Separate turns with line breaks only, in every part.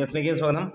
ന്യൂസിലേക്ക് സ്വാഗതം.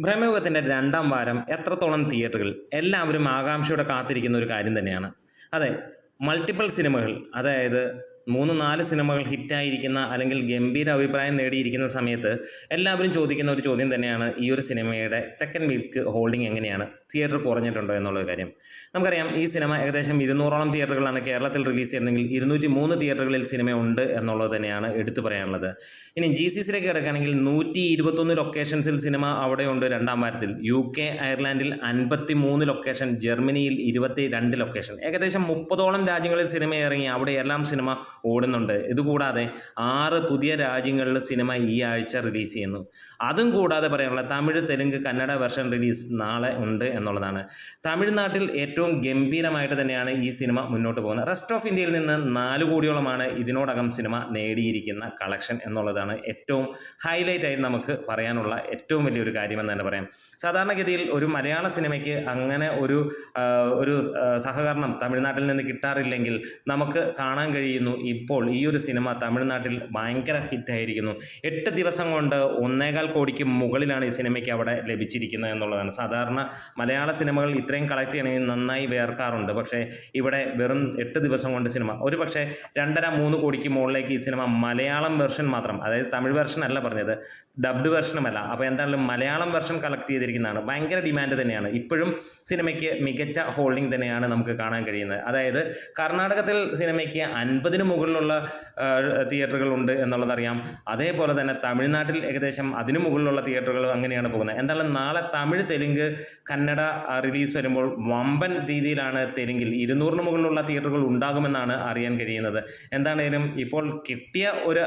ബ്രഹ്മയുഗത്തിന്റെ രണ്ടാം വാരം എത്രത്തോളം തിയേറ്ററുകൾ? എല്ലാവരും ആകാംക്ഷയോടെ കാത്തിരിക്കുന്ന ഒരു കാര്യം തന്നെയാണ്. അതെ മൾട്ടിപ്പിൾ സിനിമകൾ അതായത് മൂന്ന് നാല് സിനിമകൾ ഹിറ്റായിരിക്കുന്ന അല്ലെങ്കിൽ ഗംഭീര അഭിപ്രായം നേടിയിരിക്കുന്ന സമയത്ത് എല്ലാവരും ചോദിക്കുന്ന ഒരു ചോദ്യം തന്നെയാണ് ഈ ഒരു സിനിമയുടെ സെക്കൻഡ് വീക്ക് ഹോൾഡിംഗ് എങ്ങനെയാണ്? തിയേറ്റർ കുറഞ്ഞിട്ടുണ്ടോ എന്നുള്ള കാര്യം. നമുക്കറിയാം ഈ സിനിമ ഏകദേശം ഇരുന്നൂറോളം തിയേറ്ററുകളാണ് കേരളത്തിൽ റിലീസ് ചെയ്യുന്നതെങ്കിൽ ഇരുന്നൂറ്റി മൂന്ന് തിയേറ്ററുകളിൽ സിനിമ ഉണ്ട് എന്നുള്ളത് തന്നെയാണ് എടുത്തു പറയാനുള്ളത്. ഇനി ജി സി സിയിലേക്ക് കിടക്കുകയാണെങ്കിൽ നൂറ്റി ഇരുപത്തൊന്ന് ലൊക്കേഷൻസിൽ സിനിമ അവിടെയുണ്ട് രണ്ടാം വാരത്തിൽ. യു കെ അയർലാൻഡിൽ അൻപത്തി മൂന്ന് ലൊക്കേഷൻ ജർമ്മനിയിൽ ഇരുപത്തി രണ്ട് ലൊക്കേഷൻ ഏകദേശം മുപ്പതോളം രാജ്യങ്ങളിൽ സിനിമ ഇറങ്ങി അവിടെയെല്ലാം സിനിമ ഓടുന്നുണ്ട്. ഇതുകൂടാതെ ആറ് പുതിയ രാജ്യങ്ങളിൽ സിനിമ ഈ ആഴ്ച റിലീസ് ചെയ്യുന്നു. അതും കൂടാതെ പറയാനുള്ള തമിഴ് തെലുങ്ക് കന്നഡ വെർഷൻ റിലീസ് നാളെ ഉണ്ട് എന്നുള്ളതാണ്. തമിഴ്നാട്ടിൽ ഏറ്റവും ഗംഭീരമായിട്ട് തന്നെയാണ് ഈ സിനിമ മുന്നോട്ട് പോകുന്നത്. റെസ്റ്റ് ഓഫ് ഇന്ത്യയിൽ നിന്ന് നാല് കോടിയോളമാണ് ഇതിനോടകം സിനിമ നേടിയിരിക്കുന്ന കളക്ഷൻ എന്നുള്ളതാണ് ഏറ്റവും ഹൈലൈറ്റ് ആയി നമുക്ക് പറയാനുള്ള ഏറ്റവും വലിയൊരു കാര്യമെന്ന് തന്നെ പറയാം. സാധാരണഗതിയിൽ ഒരു മലയാള സിനിമയ്ക്ക് അങ്ങനെ ഒരു ഒരു സഹകരണം തമിഴ്നാട്ടിൽ നിന്ന് കിട്ടാറില്ലെങ്കിൽ നമുക്ക് കാണാൻ കഴിയുന്നു ഇപ്പോൾ ഈ ഒരു സിനിമ തമിഴ്നാട്ടിൽ ഭയങ്കര ഹിറ്റായിരിക്കുന്നു എട്ട് ദിവസം കൊണ്ട് ഒന്നേകാൽ കോടിക്ക് മുകളിലാണ് ഈ സിനിമയ്ക്ക് അവിടെ ലഭിച്ചിരിക്കുന്നത് എന്നുള്ളതാണ്. സാധാരണ മലയാള സിനിമകൾ ഇത്രയും കളക്ട് ചെയ്യണമെങ്കിൽ നന്നായി വേർക്കാറുണ്ട്. പക്ഷേ ഇവിടെ വെറും എട്ട് ദിവസം കൊണ്ട് സിനിമ. ഒരു പക്ഷേ രണ്ടര മൂന്ന് കോടിക്ക് മുകളിലേക്ക് ഈ സിനിമ മലയാളം വെർഷൻ മാത്രം അതായത് തമിഴ് വെർഷൻ അല്ല പറഞ്ഞത് ഡബ്ഡ് വെർഷനുമല്ല അപ്പോൾ എന്തായാലും മലയാളം വെർഷൻ കളക്ട് ചെയ്തിരിക്കുന്നതാണ്. ഭയങ്കര ഡിമാൻഡ് തന്നെയാണ്. ഇപ്പോഴും സിനിമയ്ക്ക് മികച്ച ഹോൾഡിംഗ് തന്നെയാണ് നമുക്ക് കാണാൻ കഴിയുന്നത്. അതായത് കർണാടകത്തിൽ സിനിമയ്ക്ക് അൻപതിന് മുകളിലുള്ള തിയേറ്ററുകളുണ്ട് എന്നുള്ളതറിയാം. അതേപോലെ തന്നെ തമിഴ്നാട്ടിൽ ഏകദേശം അതിനു മുകളിലുള്ള തിയേറ്ററുകൾ അങ്ങനെയാണ് പോകുന്നത്. എന്തായാലും നാളെ തമിഴ് തെലുങ്ക് കന്നഡ റിലീസ് വരുമ്പോൾ വമ്പൻ രീതിയിലാണ് തെലുങ്കിൽ ഇരുന്നൂറിന് മുകളിലുള്ള തിയേറ്ററുകൾ ഉണ്ടാകുമെന്നാണ് അറിയാൻ കഴിയുന്നത്. എന്താണേലും ഇപ്പോൾ കിട്ടിയ ഒരു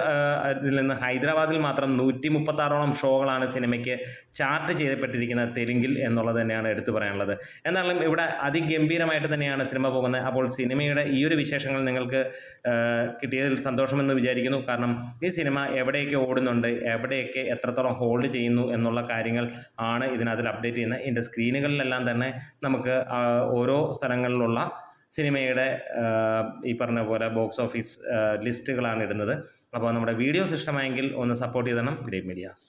ഇതിൽ നിന്ന് ഹൈദരാബാദിൽ മാത്രം നൂറ്റി മുപ്പത്താറോളം ഷോകളാണ് സിനിമയ്ക്ക് ചാർട്ട് ചെയ്യപ്പെട്ടിരിക്കുന്നത് തെലുങ്കിൽ എന്നുള്ളത് തന്നെയാണ് എടുത്തു പറയാനുള്ളത്. എന്നാലും ഇവിടെ അതിഗംഭീരമായിട്ട് തന്നെയാണ് സിനിമ പോകുന്നത്. അപ്പോൾ സിനിമയുടെ ഈ ഒരു വിശേഷങ്ങൾ നിങ്ങൾക്ക് കിട്ടിയതിൽ സന്തോഷമെന്ന് വിചാരിക്കുന്നു. കാരണം ഈ സിനിമ എവിടെയൊക്കെ ഓടുന്നുണ്ട് എവിടെയൊക്കെ എത്രത്തോളം ഹോൾഡ് ചെയ്യുന്നു എന്നുള്ള കാര്യങ്ങൾ ആണ് ഇതിനകത്തിൽ അപ്ഡേറ്റ് ചെയ്യുന്നത്. ഇതിന്റെ സ്ക്രീനുകളിലെല്ലാം തന്നെ നമുക്ക് ഓരോ സ്ഥലങ്ങളിലുള്ള സിനിമയുടെ ഈ പറഞ്ഞ പോലെ ബോക്സ് ഓഫീസ് ലിസ്റ്റുകളാണ് ഇടുന്നത്. അപ്പോൾ നമ്മുടെ വീഡിയോസ് ഇഷ്ടമായെങ്കിൽ ഒന്ന് സപ്പോർട്ട് ചെയ്തണം. Great medias